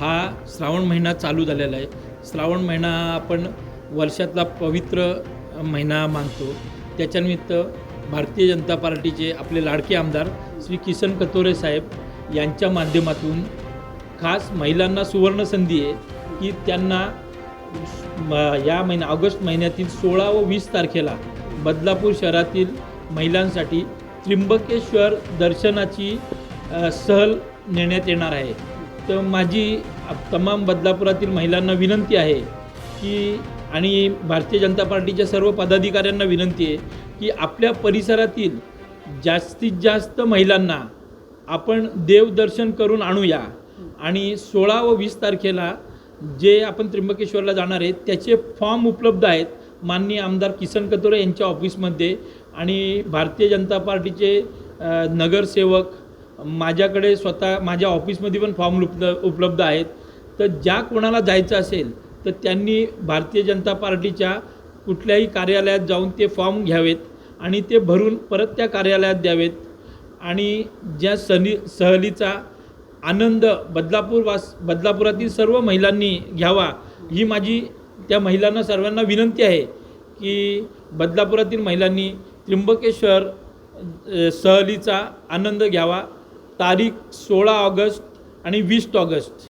हा श्रावण महिना चालू झालेला आहे. श्रावण महिना आपण वर्षातला पवित्र महिना मानतो. त्याच्यानिमित्त भारतीय जनता पार्टीचे आपले लाडके आमदार श्री किसन कतोरे साहेब यांच्या माध्यमातून खास महिलांना सुवर्ण संधी आहे की त्यांना म- या महिन्या ऑगस्ट महिन्यातील सोळा व वीस तारखेला बदलापूर शहरातील महिलांसाठी त्र्यंबकेश्वर दर्शनाची सहल नेण्यात येणार आहे. तर माझी तमाम बदलापुरातील महिलांना विनंती आहे की आणि भारतीय जनता पार्टीच्या सर्व पदाधिकाऱ्यांना विनंती आहे की आपल्या परिसरातील जास्तीत जास्त महिलांना आपण देवदर्शन करून आणूया. आणि सोळा व वीस तारखेला जे आपण त्र्यंबकेश्वरला जाणार आहे त्याचे फॉर्म उपलब्ध आहेत माननीय आमदार किसन कतोरे यांच्या ऑफिसमध्ये. आणि भारतीय जनता पार्टीचे नगरसेवक माझ्याकडे स्वतः माझ्या ऑफिसमध्ये पण फॉर्म उपलब्ध उपलब्ध आहेत. तर ज्या कोणाला जायचं असेल तर त्यांनी भारतीय जनता पार्टीच्या कुठल्याही कार्यालयात जाऊन ते फॉर्म घ्यावेत आणि ते भरून परत त्या कार्यालयात द्यावेत. आणि ज्या सनी सहलीचा आनंद बदलापूर वास बदलापुरातील सर्व महिलांनी घ्यावा ही माझी त्या महिलांना सर्वांना विनंती आहे की बदलापुरातील महिलांनी त्र्यंबकेश्वर सहलीचा आनंद घ्यावा. तारीख सोळा ऑगस्ट आणि वीस ऑगस्ट.